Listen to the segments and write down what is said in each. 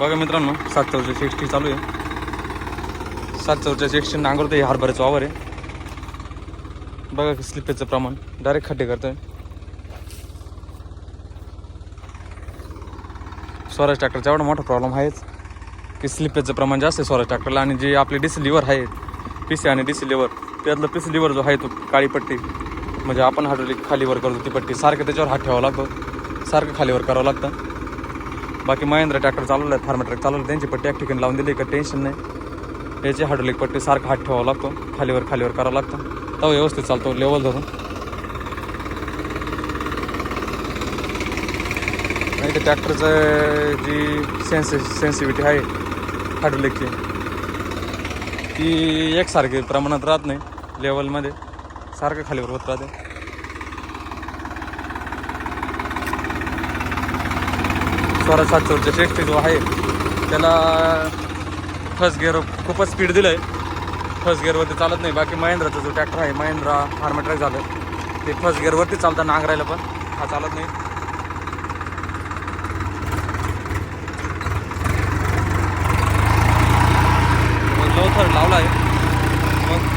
बघा मित्रांनो सात चौच्याची सिक्स्टी चालू आहे. सात चौरच्या सिक्स्टी नांगरतो हे हरभऱ्याचं वावर आहे. बघा स्लिपेजचं प्रमाण डायरेक्ट खड्डे करतोय. स्वराज ट्रॅक्टरचा एवढा मोठा प्रॉब्लेम आहेच की स्लिपेजचं प्रमाण जास्त आहे स्वराज ट्रॅक्टरला आणि जे आपले डिसी लिव्हर आहे पी सी आणि डिसी लिव्हर त्यातलं पी सी लिव्हर जो आहे तो काळी पट्टी. म्हणजे आपण हाडवली खालीवर करतो ती पट्टी. सारखं त्याच्यावर हात ठेवावा लागतो. सारखं खालीवर करावं लागतं. बाकी महिंद्रा ट्रॅक्टर चालवलं आहे फार्मा ट्रॅक चालवलं त्यांची पट्टी एक ठिकाणी लावून दिली का टेन्शन नाही. याची हायड्रोलिक पट्टी सारखं हात ठेवावा लागतो खालीवर खालीवर करावं लागतं. तो व्यवस्थित चालतो लेवल धरून. नाही तर ट्रॅक्टरचं जी सेन्सि सेन्सिटिव्हिटी आहे हायड्रोलिकची ती एकसारखी प्रमाणात राहत नाही लेवलमध्ये सारखं खालीवर होत राहते. स्वरा सात चौरच्या शेष्टी जो आहे त्याला फर्स्ट गिअर खूपच स्पीड दिलं आहे फर्स्ट गिअरवरती चालत नाही बाकी महिंद्राचा जो ट्रॅक्टर आहे महिंद्रा फार्मा ट्रॅक झालं. ते फर्स्ट गिअरवरती चालतं नांगरायला पण हा चालत नाही. मग लावला आहे मग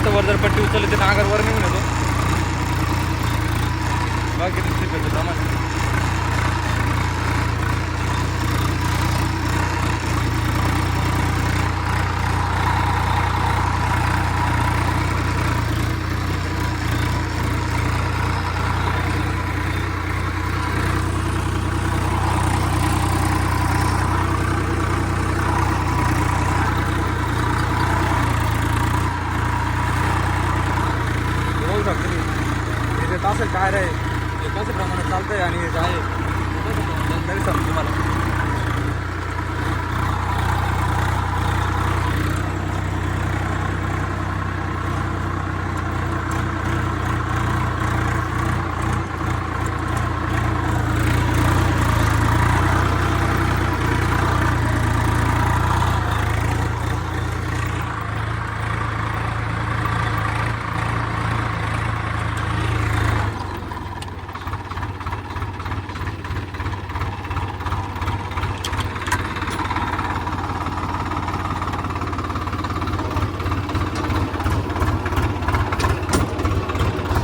जास्त वर जर पट्टी उचलली तर नागर वर निघून येतो बाकी दुसरी पेटतो सामान बघू शकतो मी इथे तास काय रे हे कसं प्रमाणात चालतंय आणि हे जे आहे ते कसं प्रमाणात तरी समजू मला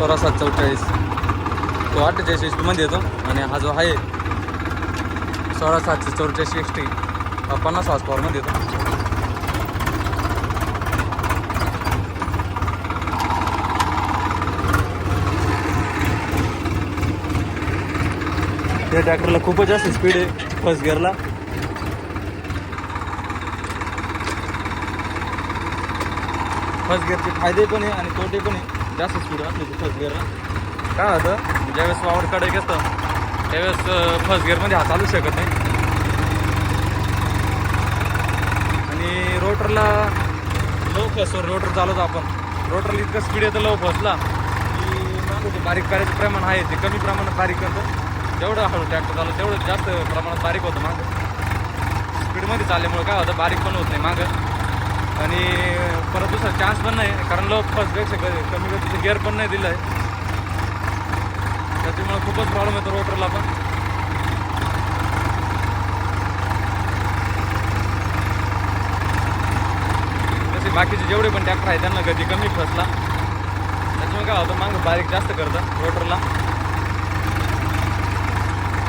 सोळा सात चौचाळीस तो अठ्ठेचाळीस एसटीमध्ये मध्ये येतो आणि हा जो आहे सोळा सातशे चौचाळीस एस टी हा पन्नास हॉर्स पॉवरमध्ये येतो. त्या ट्रॅक्टरला खूपच जास्त स्पीड आहे फर्स्ट गिअरला फर्स्ट गिअरचे फायदे पण आहे आणि तोटे पण आहे. जास्त स्पीड असली फर्स्ट गिअरला काय होतं ज्यावेळेस वावर कडे घेतं त्यावेळेस फर्स्ट गिअरमध्ये हा चालू शकत नाही. आणि रोटरला लो फसवर रोटर चालवतो आपण. रोटरला इतकं स्पीड येतं लो फसला की मागं बारीक करायचं प्रमाण आहे ते कमी प्रमाणात बारीक करतं. जेवढं हळू ट्रॅक्टर चालू तेवढं जास्त प्रमाणात बारीक होतं मागं. स्पीडमध्ये चालल्यामुळे काय होतं बारीक पण होत नाही मागं. आणि परत दुसरा चान्स पण नाही कारण लो फर्स्टपेक्षा कधी कमी गतीचं गिअर पण नाही दिलं आहे त्याच्यामुळे खूपच प्रॉब्लेम येतो रोटरला पण. तसे बाकीचे जेवढे पण ट्रॅक्टर आहेत त्यांना गती कमी फसला. त्याच्यामुळे काय होतं मागं बारीक जास्त करतं रोटरला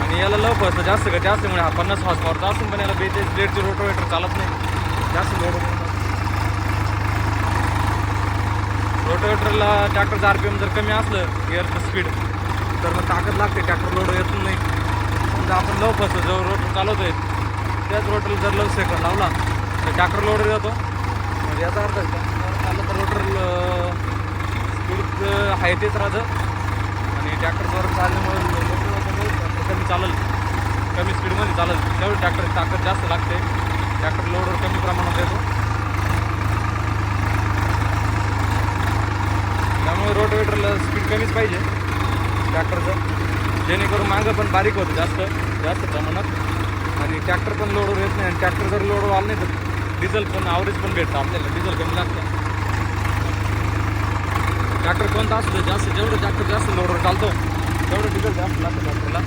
आणि याला लव फसतं जास्त गती असल्यामुळे हा पन्नास हॉर्स पॉवरचा असून पण याला बेचाळीस ब्लेडचे रोटोवेटर चालत नाही. जास्त लोड रोटोवेटरला ट्रॅक्टरचं आर पी एम जर कमी असलं गिअरचं स्पीड तर मग ताकद लागते ट्रॅक्टर लोड येत नाही. समजा आपण लव फसतो जो रोटर आहे त्याच रोटरला जर लव सेकंड लावला तर ट्रॅक्टर लोड येतो. म्हणजे याचा अर्थ चाललं तर रोटर स्पीड आहे तेच राहतं आणि ट्रॅक्टरवर चालल्यामुळे ट्रॅक्टर कमी चालेल कमी स्पीडमध्ये चालेल. तेवढी ट्रॅक्टरची ताकद जास्त लागते. ट्रॅक्टर लोडवर कमी प्रमाणात येतो. त्यामुळे रोटवेटरला स्पीड कमीच पाहिजे. ट्रॅक्टरचं जेणेकरून मागं पण बारीक होतं जास्त जास्त प्रमाणात. आणि ट्रॅक्टर पण लोडवर येत नाही. आणि ट्रॅक्टर जर लोडवर आलं नाही तर डिझेल पण ॲव्हरेज पण भेटतं आपल्याला. डिझेल कमी लागतं. ट्रॅक्टर कोणता असू दे जास्त जेवढं ट्रॅक्टर जास्त लोडवर चालतो तेवढं डिझेल जास्त लागतं ट्रॅक्टरला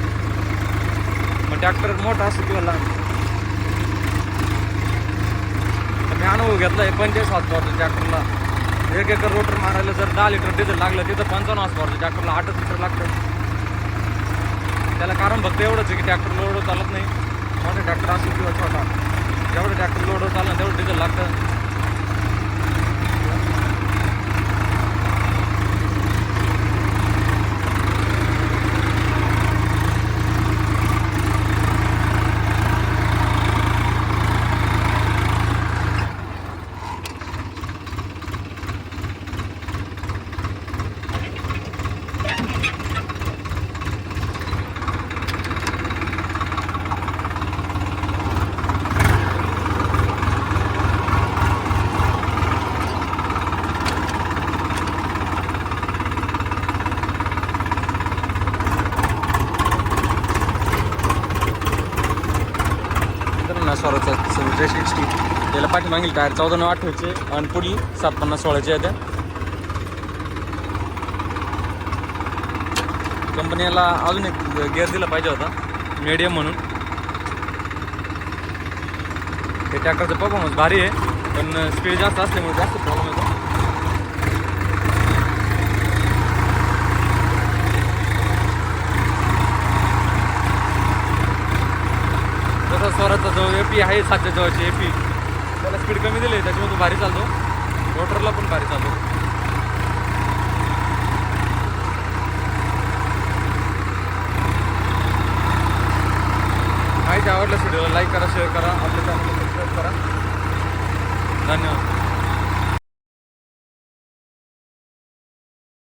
मग ट्रॅक्टर मोठा असतो किंवा लहान. मी अनुभव घेतला आहे पंचेचाळीस हात पॉवरच्या ट्रॅक्टरला एक एकर रोटर मारायला जर दहा लिटर डिझेल लागलं तिथं पंचावन्न हात पॉवरच्या ट्रॅक्टरला आठच लिटर लागतं. त्याला कारण फक्त एवढंच आहे की ट्रॅक्टर लोड चालत नाही. मोठा ट्रॅक्टर असेल किंवा छोटा. जेवढं ट्रॅक्टर लोड चाललं तेवढं डिझेल लागतं. पन्नास सोळाचा स्वराचा सिक्स्टी त्याला पाठीमागील टायर चौदा नऊ अठ्ठावीसचे आणि पुढील सात पन्नास सोळाचे आहे त्या. कंपनीला अजून एक गेअर दिला पाहिजे होता. मीडियम म्हणून. हे ट्रॅक्टरचं परफॉर्मन्स भारी आहे पण स्पीड जास्त असल्यामुळे जास्त प्रॉब्लेम येतो. स्वराचा जो ए पी आहे सातच्या जवळची ए पी त्याला स्पीड कमी दिली त्याच्यामुळे तो भारी चालतो. रोटरला पण भारी चालतो. माहिती आवडलं व्हिडिओला लाईक करा शेअर करा आपल्या चॅनलला सबस्क्राईब करा. धन्यवाद.